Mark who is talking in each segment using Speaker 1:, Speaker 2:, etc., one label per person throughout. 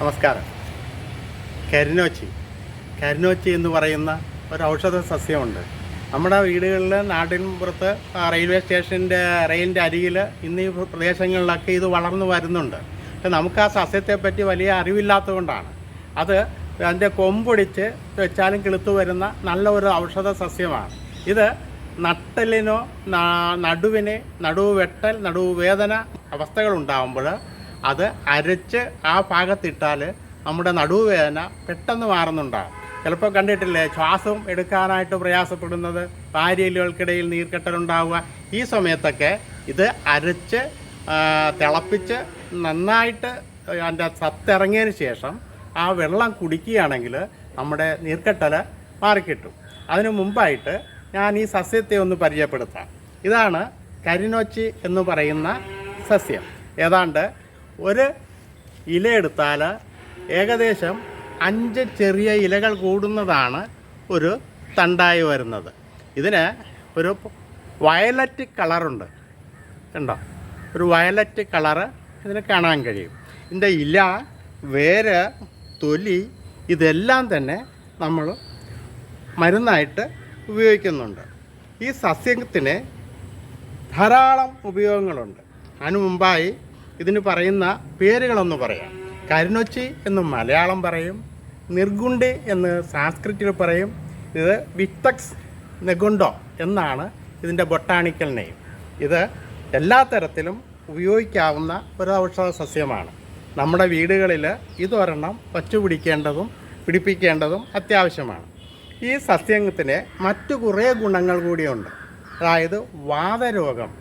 Speaker 1: നമസ്കാരം. കരിനോച്ചി. കരിനോച്ചി എന്ന് പറയുന്ന ഒരു ഔഷധ സസ്യമുണ്ട്. നമ്മുടെ വീടുകളിൽ നാട്ടിൻ പുറത്ത് റെയിൽവേ സ്റ്റേഷന്റെ റെയിലിന്റെ അരികിൽ ഇന്ന് ഈ പ്രദേശങ്ങളിലൊക്കെ ഇത് വളർന്നു വരുന്നുണ്ട്. പക്ഷെ നമുക്ക് ആ സസ്യത്തെ പറ്റി വലിയ അറിവില്ലാത്തതുകൊണ്ടാണ്. അത് അതിന്റെ കൊമ്പൊടിച്ച് വെച്ചാലും കിളുത്തു വരുന്ന നല്ല ഒരു ഔഷധ സസ്യമാണ്. ഇത് നട്ടലിനോ നടുവിനെ നടുവ് വെട്ടൽ നടുവ് വേദന അവസ്ഥകളുണ്ടാകുമ്പോൾ അത് അരച്ച് ആ ഭാഗത്തിട്ടാൽ നമ്മുടെ നടുവേദന പെട്ടെന്ന് മാറുന്നുണ്ടാകും. ചിലപ്പോൾ കണ്ടിട്ടില്ലേ ശ്വാസം എടുക്കാനായിട്ട് പ്രയാസപ്പെടുന്നത് വാരിയലുകൾക്കിടയിൽ നീർക്കെട്ടലുണ്ടാവുക. ഈ സമയത്തൊക്കെ ഇത് അരച്ച് തിളപ്പിച്ച് നന്നായിട്ട് അതിന്റെ സത്തിറങ്ങിയതിന് ശേഷം ആ വെള്ളം കുടിക്കുകയാണെങ്കിൽ നമ്മുടെ നീർക്കെട്ടൽ മാറിക്കിട്ടും. അതിനു മുമ്പായിട്ട് ഞാൻ ഈ സസ്യത്തെ ഒന്ന് പരിചയപ്പെടുത്താം. ഇതാണ് കരിനോച്ചി എന്ന് പറയുന്ന സസ്യം. ഏതാണ്ട് ഒരു ഇല എടുത്താൽ ഏകദേശം അഞ്ച് ചെറിയ ഇലകൾ കൂടുന്നതാണ് ഒരു തണ്ടായി വരുന്നത്. ഇതിന് ഒരു വയലറ്റ് കളറുണ്ട്. കണ്ടോ? ഒരു വയലറ്റ് കളറ് ഇതിന് കാണാൻ കഴിയും. ഇതിന്റെ ഇല വേര് തൊലി ഇതെല്ലാം തന്നെ നമ്മൾ മരുന്നായിട്ട് ഉപയോഗിക്കുന്നുണ്ട്. ഈ സസ്യത്തിന് ധാരാളം ഉപയോഗങ്ങളുണ്ട്. അതിനു മുമ്പായി ഇതിന് പറയുന്ന പേരുകളൊന്ന് പറയാം. കരുണൊച്ചി എന്ന് മലയാളം പറയും. നിർഗുണ്ട് എന്ന് സാംസ്കൃതിൽ പറയും. ഇത് വിക്തക്സ് നെഗുണ്ടോ എന്നാണ് ഇതിന്റെ ബൊട്ടാണിക്കൽ നെയിം. ഇത് എല്ലാ തരത്തിലും ഉപയോഗിക്കാവുന്ന ഒരു ഔഷധ സസ്യമാണ്. നമ്മുടെ വീടുകളിൽ ഇതൊരെണ്ണം വച്ചുപിടിക്കേണ്ടതും പിടിപ്പിക്കേണ്ടതും അത്യാവശ്യമാണ്. ഈ സസ്യത്തിന് മറ്റു കുറേ ഗുണങ്ങൾ കൂടിയുണ്ട്. അതായത് വാതരോഗം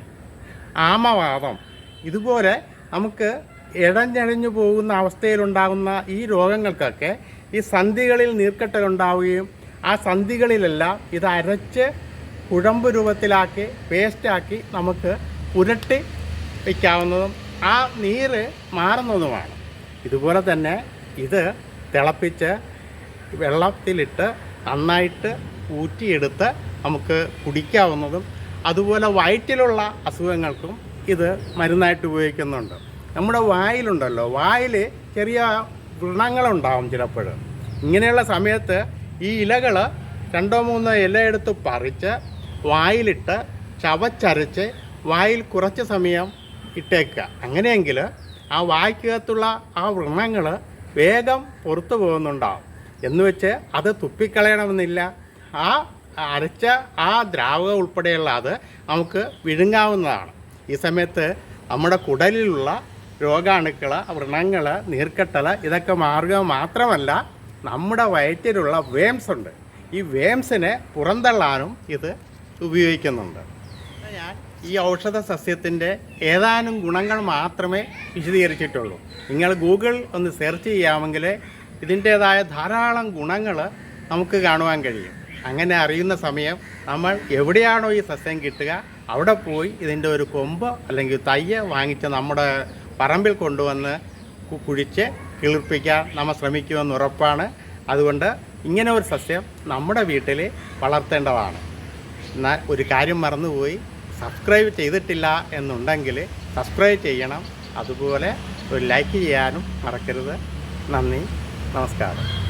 Speaker 1: ആമവാദം ഇതുപോലെ നമുക്ക് ഇടഞ്ഞഴിഞ്ഞു പോകുന്ന അവസ്ഥയിലുണ്ടാകുന്ന ഈ രോഗങ്ങൾക്കൊക്കെ ഈ സന്ധികളിൽ നീർക്കെട്ടലുണ്ടാവുകയും ആ സന്ധികളിലെല്ലാം ഇത് അരച്ച് കുഴമ്പ് രൂപത്തിലാക്കി പേസ്റ്റാക്കി നമുക്ക് പുരട്ടി വയ്ക്കാവുന്നതും ആ നീര് മാറുന്നതുമാണ്. ഇതുപോലെ തന്നെ ഇത് തിളപ്പിച്ച് വെള്ളത്തിലിട്ട് നന്നായിട്ട് ഊറ്റിയെടുത്ത് നമുക്ക് കുടിക്കാവുന്നതും അതുപോലെ വയറ്റിലുള്ള അസുഖങ്ങൾക്കും ഇത് മരുന്നായിട്ട് ഉപയോഗിക്കുന്നുണ്ട്. നമ്മുടെ വായിലുണ്ടല്ലോ വായിൽ ചെറിയ വ്രണങ്ങളുണ്ടാവും ചിലപ്പോൾ. ഇങ്ങനെയുള്ള സമയത്ത് ഈ ഇലകൾ രണ്ടോ മൂന്നോ ഇല എടുത്ത് പറിച്ച് വായിലിട്ട് ചവച്ചരച്ച് വായിൽ കുറച്ച് സമയം ഇട്ടേക്കുക. അങ്ങനെയെങ്കിൽ ആ വായ്ക്കകത്തുള്ള ആ വ്രണങ്ങൾ വേഗം പുറത്തു പോകുന്നുണ്ടാവും. എന്ന് വെച്ച് അത് തുപ്പിക്കളയണമെന്നില്ല. ആ അരച്ച ആ ദ്രാവകം ഉൾപ്പെടെയുള്ള അത് നമുക്ക് വിഴുങ്ങാവുന്നതാണ്. ഈ സമയത്ത് നമ്മുടെ കുടലിലുള്ള രോഗാണുക്കൾ വ്രണങ്ങൾ നീർക്കെട്ടൽ ഇതൊക്കെ മാറുക മാത്രമല്ല നമ്മുടെ വയറ്റിലുള്ള വേംസ് ഉണ്ട്. ഈ വേംസിനെ പുറന്തള്ളാനും ഇത് ഉപയോഗിക്കുന്നുണ്ട്. ഞാൻ ഈ ഔഷധ സസ്യത്തിന്റെ ഏതാനും ഗുണങ്ങൾ മാത്രമേ വിശദീകരിച്ചിട്ടുള്ളൂ. നിങ്ങൾ ഗൂഗിൾ ഒന്ന് സെർച്ച് ചെയ്യാമെങ്കിൽ ഇതിന്റേതായ ധാരാളം ഗുണങ്ങൾ നമുക്ക് കാണുവാൻ കഴിയും. അങ്ങനെ അറിയുന്ന സമയം നമ്മൾ എവിടെയാണോ ഈ സസ്യം കിട്ടുക അവിടെ പോയി ഇതിന്റെ ഒരു കൊമ്പ് അല്ലെങ്കിൽ തയ്യ വാങ്ങിച്ച് നമ്മുടെ പറമ്പിൽ കൊണ്ടുവന്ന് കുഴിച്ച് കിളിർപ്പിക്കാൻ നമ്മൾ ശ്രമിക്കുമെന്ന് ഉറപ്പാണ്. അതുകൊണ്ട് ഇങ്ങനെ ഒരു സസ്യം നമ്മുടെ വീട്ടിൽ വളർത്തേണ്ടതാണ്. എന്നാൽ ഒരു കാര്യം മറന്നുപോയി. സബ്സ്ക്രൈബ് ചെയ്തിട്ടില്ല എന്നുണ്ടെങ്കിൽ സബ്സ്ക്രൈബ് ചെയ്യണം. അതുപോലെ ഒരു ലൈക്ക് ചെയ്യാനും മറക്കരുത്. നന്ദി. നമസ്കാരം.